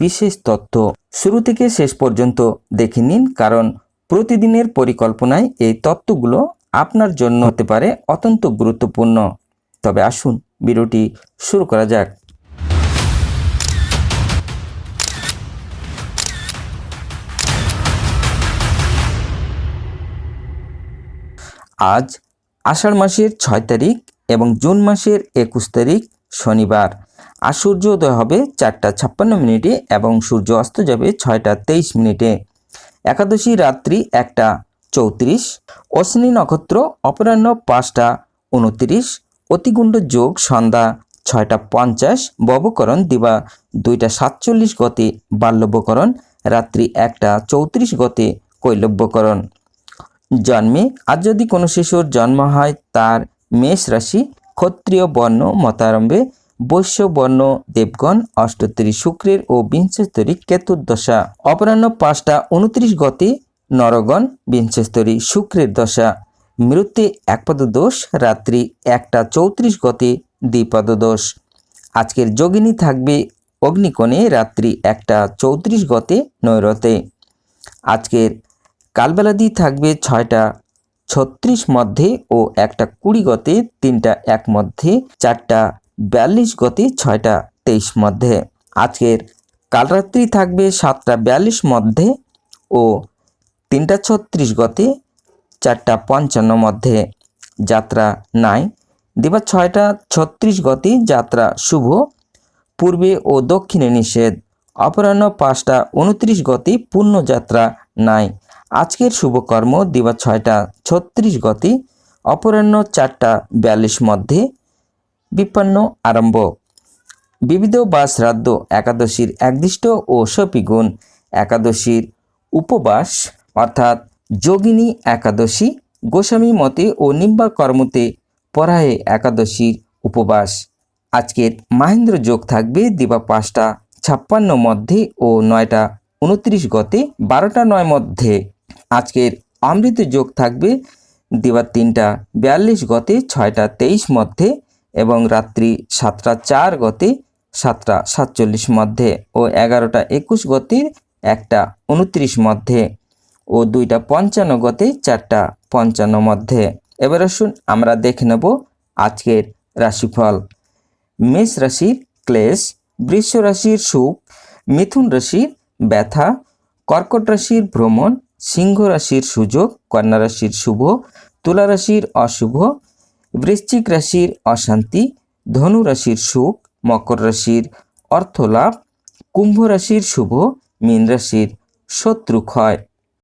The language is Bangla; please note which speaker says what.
Speaker 1: বিশেষ তথ্য শুরু থেকে শেষ পর্যন্ত দেখে নিন, কারণ প্রতিদিনের পরিকল্পনায় এই তত্ত্বগুলো আপনার জন্য হতে পারে অত্যন্ত গুরুত্বপূর্ণ। তবে আসুন, ভিডিওটি শুরু করা যাক। আজ আষাঢ় মাসের ছয় তারিখ এবং জুন মাসের একুশ তারিখ শনিবার। আর সূর্য উদয় হবে চারটা ছাপ্পান্ন মিনিটে এবং সূর্য অস্ত যাবে ছয়টা তেইশ মিনিটে। একাদশী রাত্রি একটা চৌত্রিশ, অশ্বিনী নক্ষত্র অপরাহ্ন পাঁচটা উনত্রিশ, অতিগুণ্ড যোগ সন্ধ্যা ছয়টা পঞ্চাশ, ববকরণ দিবা দুইটা সাতচল্লিশ গতে বাল্যব্যকরণ রাত্রি একটা চৌত্রিশ গতে কৈলব্যকরণ। জন্মে আজ যদি কোনো শিশুর জন্ম হয় তার মেষ রাশি ক্ষত্রিয় বর্ণ মতারম্ভে বৈশ্য বর্ণ দেবগণ অষ্টোত্তরী শুক্রের ও বিংশস্তরী কেতুর দশা অপরাহ্ন পাঁচটা উনত্রিশ গতে নরগণ বিংশস্তরী শুক্রের দশা। মৃত্যু একপদ দোষ রাত্রি একটা চৌত্রিশ গতে দ্বিপদ দোষ আজকের যোগিনী থাকবে অগ্নিকোণে, রাত্রি একটা চৌত্রিশ গতে নৈরতে। আজকের কালবেলাদি থাকবে ছয়টা ছত্রিশ মধ্যে ও একটা কুড়ি গতে তিনটা এক মধ্যে, চারটা বিয়াল্লিশ গতে ছয়টা তেইশ মধ্যে। আজকের কালরাত্রি থাকবে সাতটা বিয়াল্লিশ মধ্যে ও তিনটা ছত্রিশ গতে চারটা পঞ্চান্ন মধ্যে। যাত্রা নাই। দিবা ছয়টা ছত্রিশ গতি যাত্রা শুভ। পূর্বে ও দক্ষিণে নিষেধ। অপরাহ্ন পাঁচটা উনত্রিশ গতি পূর্ণযাত্রা নাই। আজকের শুভকর্ম দিবা ছয়টা ছত্রিশ গতি, অপরাহ্ন চারটা বিয়াল্লিশ মধ্যে বিপন্ন আরম্ভ। বিবিধ বা শ্রাদ্ধ একাদশীর একদিষ্ট ও সপিগুণ একাদশীর উপবাস, অর্থাৎ যোগিনী একাদশী, গোস্বামী মতে ও নিম্বা কর্মতে পরায়ে একাদশীর উপবাস। আজকের মাহেন্দ্র যোগ থাকবে দিবা পাঁচটা ছাপ্পান্ন মধ্যে ও নয়টা উনত্রিশ গতে বারোটা নয় মধ্যে। আজকের অমৃত যোগ থাকবে দিবার তিনটা, বিয়াল্লিশ গতে ছয়টা তেইশ মধ্যে এবং রাত্রি সাতটা চার গতে সাতটা সাতচল্লিশ মধ্যে ও এগারোটা একুশ গতির একটা উনত্রিশ মধ্যে ও দুইটা পঞ্চান্ন গতে চারটা পঞ্চান্ন মধ্যে। এবার আসুন আমরা দেখে নেব আজকের রাশিফল। মেষ রাশির ক্লেশ, বৃষ রাশির সুখ, মিথুন রাশির ব্যথা, কর্কট রাশির ভ্রমণ সিংহ রাশির সুযোগ, কন্যা রাশির শুভ, তুলা রাশির অশুভ, বৃশ্চিক রাশির অশান্তি, ধনু রাশির সুখ, মকর রাশির অর্থলাভ, কুম্ভ রাশির শুভ, মীন রাশির শত্রু ক্ষয়